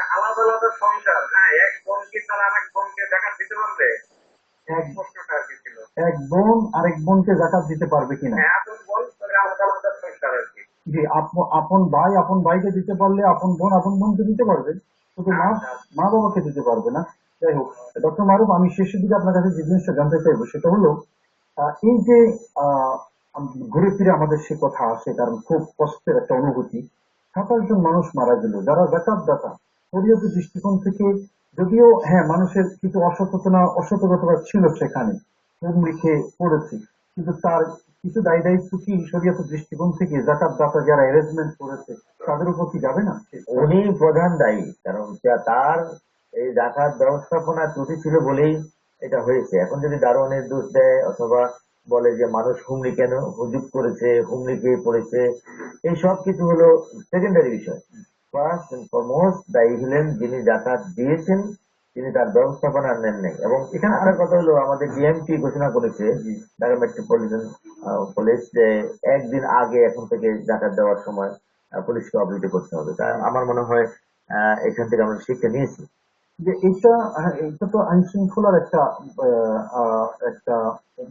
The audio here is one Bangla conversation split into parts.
আচ্ছা আলাদা আলাদা সংসার হ্যাঁ এক তার আর বোনকে দেখা দিতে পারবে? এক প্রশ্নটা আর কি ছিল? এক বোন আরেক বোনকে জাকাত দিতে পারবে কিনা? হ্যাঁ আপন বোন আলাদা আলাদা সংসার আর কি। জি আপন ভাই আপন ভাইকে দিতে পারলে আপন বোন আপন বোনকে দিতে পারবে। শুধু মা মা বাবাকে দিতে পারবে না। যাই হোক ডক্টর মারুফ আমি শেষের দিকে আপনার কাছে যে জিনিসটা জানতে চাইব সেটা হলো এই যে আহ, ঘুরে ফিরে আমাদের সে কথা আসে কারণ খুব কষ্টের একটা অনুভূতি। সাতাশ জন মানুষ মারা গেল যারা জাকাত দাতা শরীয়ত দৃষ্টিকোণ থেকে যদিও হ্যাঁ মানুষের কিছু অসচেতনা, অসতর্কতা ছিল সেখানে রেখে পড়েছে। কিন্তু তার কিছু দায়ী দায়িত্ব কি শরীয়ত দৃষ্টিকোণ থেকে জাকাত দাতা যারা অ্যারেঞ্জমেন্ট করেছে, তাদের উপর কি যাবে না? উনি প্রধান দায়ী, কারণ তার এই জাকাত ব্যবস্থাপনা ত্রুটি ছিল বলেই এটা হয়েছে। এখন যদি দারোয়ানের দোষ দেয়, অথবা বলে যে মানুষ হুমড়ি কেন, হুজুগ করেছে, হুমড়ি খেয়ে পড়েছে, এই সব কিছু হলো সেকেন্ডারি বিষয়। ফার্স্ট এন্ড ফরমোস্ট দায়ী হলেন যিনি জাকাত দিয়েছেন তিনি তার ব্যবস্থাপনা নেন নাই। এবং এখানে আসার কথা হলো আমাদের ঘোষণা করেছে ঢাকা মেট্রোপলিটন পুলিশ যে একদিন আগে এখন থেকে জাকাত দেওয়ার সময় পুলিশকে অবহিত করতে হবে। তা আমার মনে হয় এখান থেকে আমরা শিক্ষা নিয়েছি। যে এটা হ্যাঁ, এটা তো আইন শৃঙ্খলার একটা একটা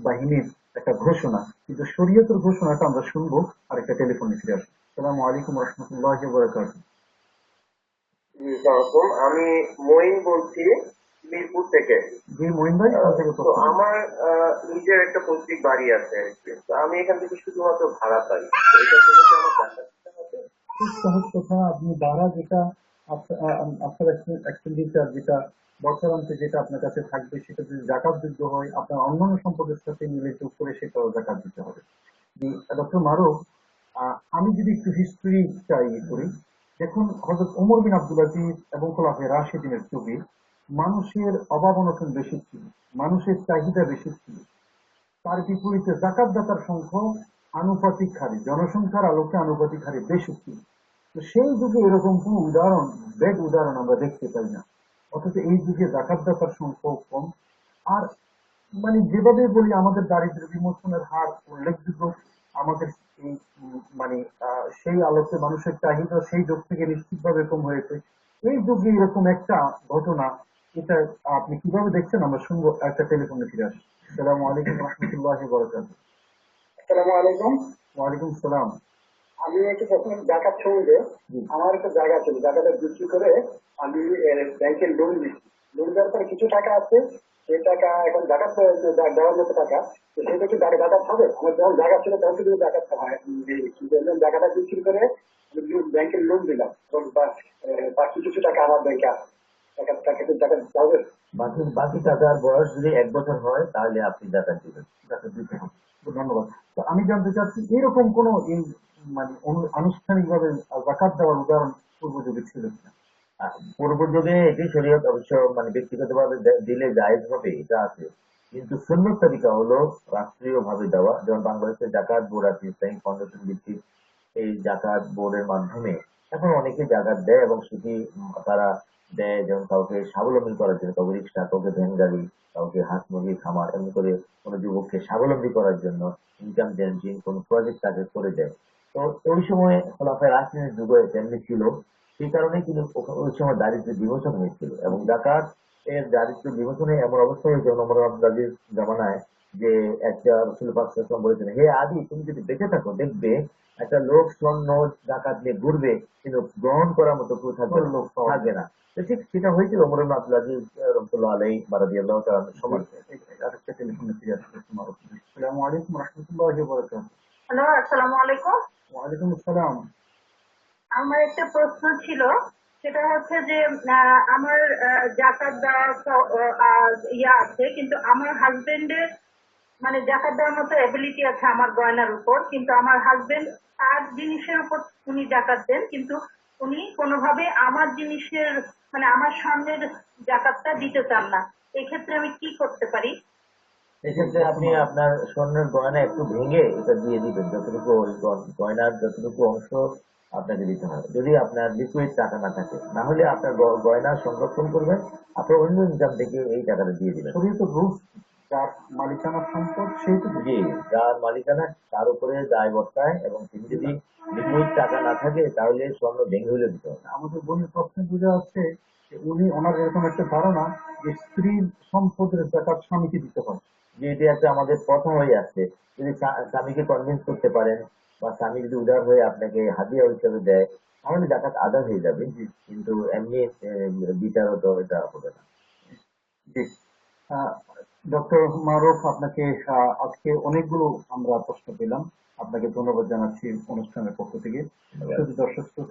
বাহিনীর একটা ঘোষণা। কিন্তু শরীয়তের ঘোষণাটা আমরা শুনব আর একটা টেলিফোন ফিরে আসব। সালামু আলাইকুম রহমতুল্লাহ আমি মঈন বলছি মিরপুর থেকে? আমার নিজের একটা পৈতৃক বাড়ি আছে আমি এখান থেকে শুধুমাত্র ভাড়া পাই? খুব সহজ কথা আপনি দ্বারা যেটা আপ- আপনার এক্সপেন্ডিচার যেটা বছরান্তে যেটা আপনার কাছে থাকবে সেটা যদি জাকাত যোগ্য হয় আপনার অন্যান্য সম্পদের সাথে মিলে যোগ করে সেটাও জাকাত দিতে হবে। ডক্টর আহ, আমি যদি একটু হিস্ট্রি চাই করি। দেখুন হজরত ওমর বিন আব্দুল আজিজ এবং খোলাফে রাশিদিনের যুগে মানুষের অভাব অনটন বেশি ছিল, মানুষের চাহিদা বেশি ছিল। তার বিপরীতে জাকাত দাতার সংখ্যা আনুপাতিক হারে জনসংখ্যার আলোকে আনুপাতিক হারে বেশি ছিল। তো সেই যুগে এরকম কোন উদাহরণ বেড উদাহরণ আমরা দেখতে পাই না। অথচ এই যুগে জাকাত দাতার সংখ্যা কম। আর মানে যেভাবে বলি, আমাদের দারিদ্র বিমোচনের হার উল্লেখযোগ্য। আমাদের সেই আলোকে মানুষের চাহিদা সেই যুগ থেকে নিশ্চিতভাবে কম হয়েছে। এই যুগে এরকম একটা ঘটনা এটা আপনি কীভাবে দেখছেন? আমরা শুনব একটা টেলিফোনে ফিরে আসি। সালামু আলাইকুম রহমতুল্লাহ বরকাত আসসালামু আলাইকুম। ওয়ালাইকুম সালাম। আমি একটু প্রথম জাকাত আমার একটা জায়গা ছিল জায়গাটা বিক্রি করে আমি ব্যাংকে লোন দিচ্ছি লোন দেওয়ার পরে কিছু টাকা আছে সেই টাকা এখন জাকাত দেওয়ার মতো টাকা সেটা কি জায়গা হবে? আমার যখন জায়গা ছিল তখন কিন্তু জাকাত হয় জায়গাটা বিক্রি করে ব্যাংকে লোন দিলাম। তখন বা- আহ, বাকি কিছু টাকা আমার ব্যাংকে আছে। টাকা টাকা কি জাকাত দিতে হবে বাকি বাকি টাকার বয়স যদি এক বছর হয় তাহলে আপনি জাকাত দিবেন। ধন্যবাদ। তো আমি জানতে চাচ্ছি এরকম কোন মানে অনু- আনুষ্ঠানিকভাবে জাকাত দেওয়ার উদাহরণ পূর্ব যুগে ছিল কিনা? পূর্ব যুগে এটি শরীয়ত অবশ্য মানে ব্যক্তিগতভাবে দিলে জায়েজ হবে, এটা আছে। কিন্তু সুন্নত তরিকা হলো রাষ্ট্রীয় ভাবে দেওয়া। যেমন বাংলাদেশের জাকাত বোর্ড আছে ইসলামিক ফাউন্ডেশন ভিত্তিক এই জাকাত বোর্ডের মাধ্যমে এখন অনেকে জাকাত দেয় এবং সেটি তারা দেয় যেমন কাউকে স্বাবলম্বী করার জন্য, কাউকে রিক্সা, কাউকে ভ্যান গাড়ি, কাউকে হাঁস, মুরগি, খামার, এমনি করে কোনো যুবককে স্বাবলম্বী করার জন্য ইনকাম জেনারেটিং কোন প্রজেক্ট তাকে করে দেয়। তো ওই সময় খোলাফায় রাজনীতির যুগে তেমনি ছিল। সেই কারণে কিন্তু ওই সময় দারিদ্র বিমোচন হয়েছিল এবং জাকাত এর দারিদ্র বিমোচনে এমন অবস্থা হয়েছে ওমর আব্দুল জামানায় যে একটা রসুল পাক সাল্লাল্লাহু আলাইহি ওয়াসাল্লাম বলেছেন হে আদি তুমি যদি বেঁচে থাকো দেখবে একটা লোক স্বর্ণ জাকাত নিয়ে ঘুরবে কিন্তু গ্রহণ করার মতো কেউ থাকবে লোক থাকবে না। তো ঠিক সেটা হয়েছিল ওমর ইবনে আব্দুল আজিজ রহমতুল্লাহ আলাই বারাদি আল্লাহ সময় আরেকটা টেলিফোনে ফিরে তোমার আসসালামু আলাইকুম রহমতুল্লাহ বরকাত হ্যালো আসসালামু আলাইকুম। ওয়ালাইকুম আসসালাম। আমার একটা প্রশ্ন ছিল, সেটা হচ্ছে যে আমার জাকাত দেওয়ার ইয়ে আছে, কিন্তু আমার হাজবেন্ডের মানে জাকাত দেওয়ার মতো এবিলিটি আছে আমার গয়নার উপর, কিন্তু আমার হাজবেন্ড তার জিনিসের উপর উনি জাকাত দেন, কিন্তু উনি কোনোভাবে আমার জিনিসের মানে আমার সামনের জাকাতটা দিতে চান না। এক্ষেত্রে আমি কি করতে পারি? এক্ষেত্রে আপনি আপনার স্বর্ণের গয়না একটু ভেঙে এটা দিয়ে দিবেন, যতটুকু গয়নার, যতটুকু অংশ আপনাকে দিতে হবে। যদি আপনার লিকুইড টাকা না থাকে না হলে আপনার গয়না সংরক্ষণ করবেন আপনার অন্য ইনকাম থেকে এই টাকাটা দিয়ে দিবেন। রুলস যার মালিকানা সম্পদ সেই তো জি যার মালিকানা তার উপরে দায় বর্তায় এবং তিনি যদি নিখুঁত টাকা না থাকে তাহলে স্বর্ণ ভেঙে হলে দিতে হবে। আমাদের বইয়ের প্রশ্নে বোঝা যাচ্ছে যে উনি ওনার এরকম একটা ধারণা যে স্ত্রীর সম্পদের জাকাত স্বামীকে দিতে হয় যে এটা একটা আমাদের কথা হয়ে আসছে যদি স্বামীকে কনভিন্স করতে পারেন বা স্বামী যদি উদার হয়ে আপনাকে হাদিয়া হিসেবে দেয় তাহলে জাকাত আদায় হয়ে যাবে। কিন্তু এমনি বিচারত এটা হবে না। জি। ডক্টর মারুফ আপনাকে আজকে অনেকগুলো আমরা প্রশ্ন পেলাম। আপনাকে ধন্যবাদ জানাচ্ছি অনুষ্ঠানের পক্ষ থেকে। দর্শক